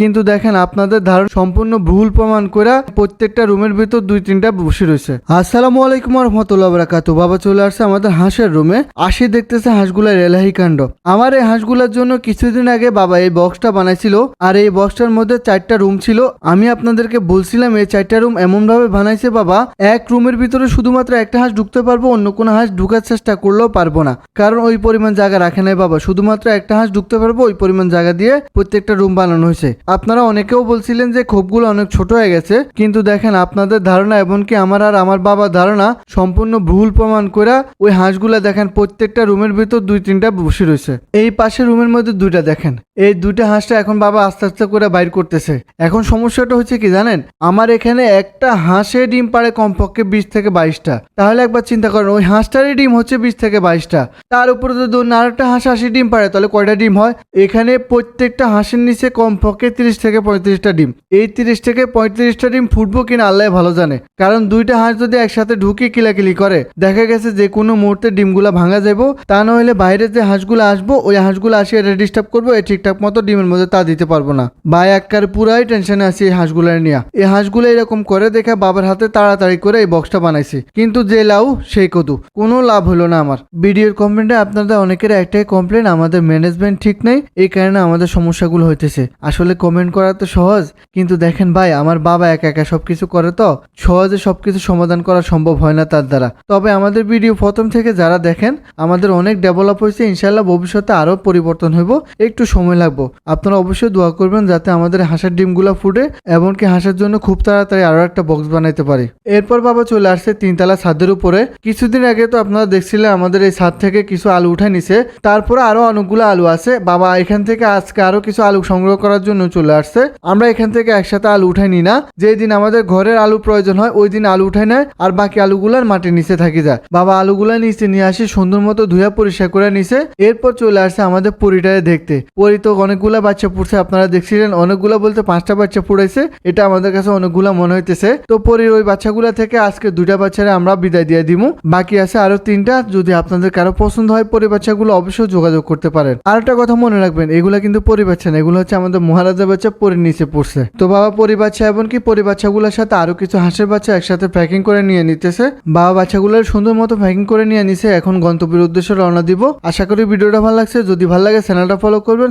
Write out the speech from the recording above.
কিন্তু দেখেন, আপনাদের ধারণা সম্পূর্ণ ভুল প্রমাণ করে প্রত্যেকটা রুমের ভিতর দুই, তিনটা বসে রয়েছে। আসসালামু আলাইকুম রহমতুল্লাহ বরাকাতু বাবা চলে আসছে আমাদের হাঁসের রুমে। আসি দেখতেছে হাঁসগুলার এলাহি কাণ্ড। আমার এই হাঁসগুলার জন্য কিছুদিন আগে বাবা এই বক্সটা বানাইছিল, আর এই বক্সটার মধ্যে চারটা রুম ছিল। আমি আপনাদেরকে বলছিলাম, এই চারটা রুম এমন ভাবে বানাইছে বাবা, এক রুমের ভিতরে শুধুমাত্র একটা হাঁস ঢুকতে পারব, অন্য কোনো হাঁস ঢুকার চেষ্টা করলেও পারব না। কারণ ওই পরিমাণ জায়গা রাখে নাই বাবা, শুধুমাত্র একটা হাঁস ঢুকতে পারব, ওই পরিমাণ জায়গা দিয়ে প্রত্যেকটা রুম বানানো হয়েছে। আপনারা অনেকেও বলছিলেন যে খোপগুলো অনেক ছোট হয়ে গেছে, কিন্তু দেখেন আপনাদের ধারণা এমনকি আমার আর আমার বাবার ধারণা সম্পূর্ণ ভুল প্রমাণ করে ওই হাঁসগুলা দেখেন প্রত্যেকটা রুমের ভিতর দুই তিনটা বসে রয়েছে। এই পাশের রুমের মধ্যে দুইটা দেখেন। এই দুইটা হাঁসটা এখন বাবা আস্তে আস্তে করে বাইর করতেছে। এখন সমস্যাটা হচ্ছে কি জানেন? আমার এখানে একটা হাঁসে ডিম পারে কমপক্ষে বিশ থেকে বাইশটা। তাহলে একবার চিন্তা করেন, ওই হাঁসটারই ডিম হচ্ছে বিশ থেকে বাইশটা। তার উপরে যদি আরেকটা হাঁস আশি ডিম পারে তাহলে কয়টা ডিম হয়? এখানে প্রত্যেকটা হাঁসের নিচে কমপক্ষে তিরিশ থেকে পঁয়ত্রিশটা ডিম। এই তিরিশ থেকে পঁয়ত্রিশটা ডিম ফুটবো কিনা আল্লাহ ভালো জানে। কারণ দুইটা হাঁস যদি একসাথে ঢুকে কিলাকিলি করে, দেখা গেছে যে কোনো মুহূর্তে ডিমগুলা ভাঙা যাব তা নইলে বাইরে যে হাঁসগুলো আসব, ওই হাঁসগুলো আসি এটা ডিস্টার্ব করব এই ঠিকঠাক মতো ডিমের মধ্যে তা দিতে পারব না। ভাই একবার পুরাই টেনশনে আছি এই হাঁসগুলো নিয়ে। এই হাঁসগুলো এরকম করে দেখে বাবার হাতে তাড়াতাড়ি করে এই বক্সটা বানাইছি। কিন্তু যে লাউ, সেই কদু। কোনো লাভ হলো না আমার। ভিডিওর কমেন্টে আপনাদের অনেকের একটাই কমপ্লেন আমাদের ম্যানেজমেন্ট ঠিক নেই, এই কারণে আমাদের সমস্যাগুলো হইতেছে। আসলে কমেন্ট করা তো সহজ, কিন্তু দেখেন ভাই, আমার বাবা একা একা সবকিছু করে তো, সহজে সবকিছু সমাধান করা সম্ভব হয় না তার দ্বারা। তবে আমাদের ভিডিও প্রথম থেকে যারা দেখেন, আমাদের অনেক ডেভেলপ হয়েছে ইনশাল্লাহ ভবিষ্যতে আরও পরিবর্তন হইব। একটু সময় লাগবে। আপনারা অবশ্যই দোয়া করবেন যাতে আমাদের হাঁসের ডিমগুলো ফুটে এমনকি হাঁসের জন্য খুব তাড়াতাড়ি আরও একটা বক্স বানাইতে পারি। এরপর বাবা চলে আসছে তিনতলা ছাদের উপরে। কিছুদিন আগে তো আপনারা দেখছিলেন আমাদের এই ছাদ থেকে কিছু আলু উঠে নিছে। তারপরে আরও অনেকগুলো আলু আছে। বাবা এখান থেকে আজকে আরও কিছু আলু সংগ্রহ করার জন্য চলে আসছে। আমরা এখান থেকে একসাথে আলু উঠাই নি না। যেই দিন আমাদের ঘরের আলু প্রয়োজন হয়, ওই দিন আলু উঠাই নেয়। আর বাকি আলুগুলার মাটির নিচে থাকি যায়। বাবা আলুগুলা নিচে নিয়ে আসি সুন্দর মতো ধুয়া পরিষ্কার করে নিছে। এরপর চলে আসছে আমাদের পরিটারে দেখতে। পরি তো অনেকগুলা বাচ্চা পড়ছে, আপনারা দেখছিলেন, অনেকগুলা বলতে পাঁচটা বাচ্চা পড়েছে এটা আমাদের কাছে অনেকগুলা মনে হইতেছে। তো পরির ওই বাচ্চাগুলা থেকে আজকে দুইটা বাচ্চারা আমরা বিদায় দিয়ে দিব বাকি আছে আরও তিনটা, যদি আপনাদের কারও পছন্দ হয় পরি বাচ্চাগুলো অবশ্যই যোগাযোগ করতে পারেন। আরেকটা কথা মনে রাখবেন, এগুলা কিন্তু পরি বাচ্চা না, এগুলো হচ্ছে আমাদের মহারাজা বাচ্চা পরির নিচে পড়ছে। তো বাবা পরি বাচ্চা এমনকি পরি বাচ্চাগুলোর সাথে আরও কিছু হাঁসের বাচ্চা একসাথে প্যাকিং করে নিয়ে নিতেছে। বাবা বাচ্চাগুলোর সুন্দর মতো প্যাকিং করে নিয়ে নিছে, এখন গন্তব্যের উদ্দেশ্যে রওনা দিব। আশা করি ভিডিওটা ভালো লাগছে, যদি ভালো লাগে চ্যানেলটা ফলো করবেন